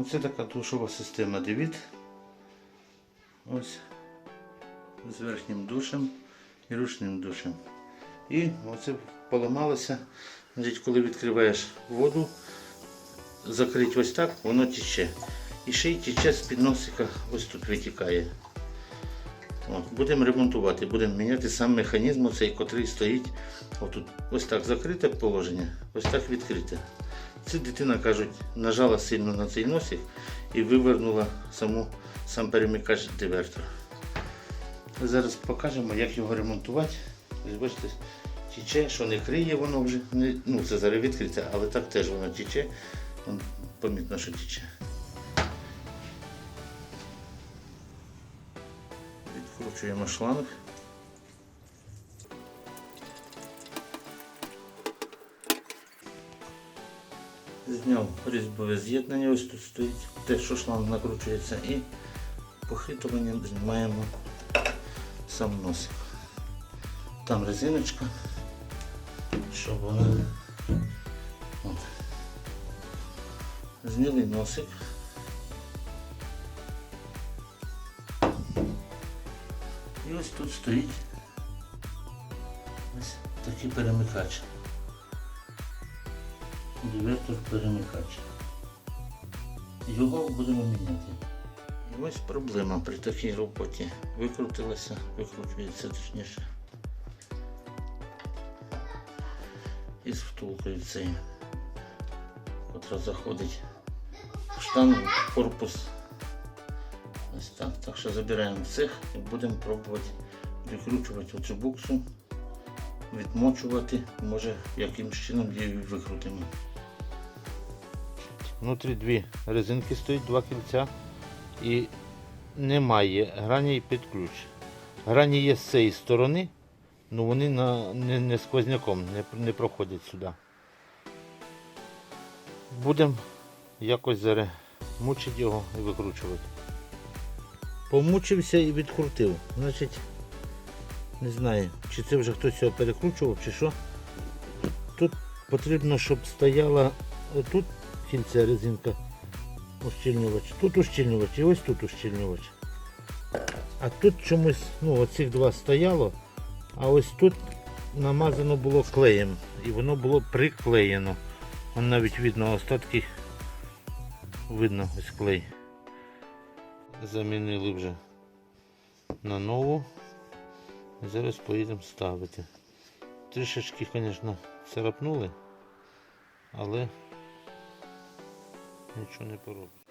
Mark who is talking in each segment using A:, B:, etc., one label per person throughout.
A: Оце така душова система Девід. Ось з верхнім душем і ручним душем. І оце поламалося. Значить, коли відкриваєш воду, закрити ось так, воно тече. І ще й тече з-під носика, ось тут витікає. Будемо ремонтувати, будемо міняти сам механізм, цей, котрий стоїть. Ось так закрите положення, ось так відкрите. Це дитина, кажуть, нажала сильно на цей носик і вивернула саму, сам перемикач дивертора. Зараз покажемо, як його ремонтувати. Ось бачите, тече, що не криє воно вже. Не, ну, це зараз відкрите, але так теж воно тече. Вон, помітно, що тече. Відкручуємо шланг. Зняв різьбове з'єднання, ось тут стоїть те, що шланг накручується, і похитуванням знімаємо сам носик. Там резиночка, щоб вона. Зняли носик. І ось тут стоїть ось такий перемикач. Дивертор перемикач. Його будемо міняти. І ось проблема при такій роботі. Викрутилася, викручується точніше. Із втулкою цією, котра заходить в штангу, в корпус. Ось так. Так що забираємо цех і будемо пробувати викручувати оцю буксу, відмочувати, може якимсь чином її викрутимо. Внутрі дві резинки стоять, два кільця і немає грані під ключ. Грані є з цієї сторони, але вони на, не, не сквозняком не, не проходять сюди. Будемо якось зараз мучити його і викручувати. Помучився і відкрутив. Значить, не знаю, чи це вже хтось його перекручував, чи що. Тут потрібно, щоб стояла тут кільця резинка ущільнювач, тут ущільнювач і ось тут ущільнювач. А тут чомусь, ну, оцих два стояло, а ось тут намазано було клеєм. І воно було приклеєно. Вон навіть видно остатки. Видно ось клей. Замінили вже на нову. Зараз поїдемо ставити. Трішечки, звісно, царапнули, але нічого не поробиш.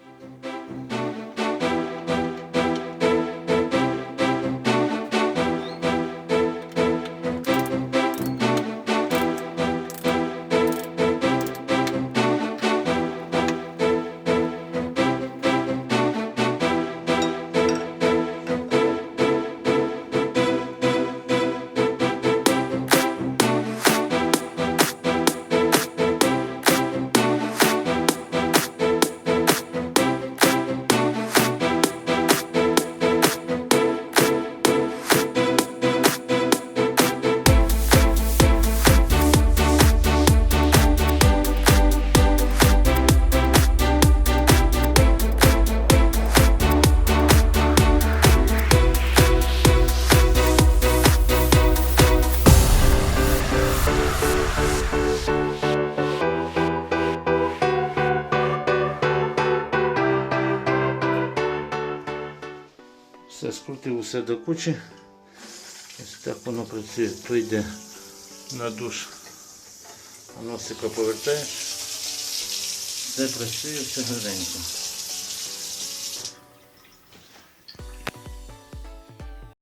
A: Скрутив усе до кучі. Ось так воно працює. То йде на душ. А носика повертаєш. Все працює все гарненько.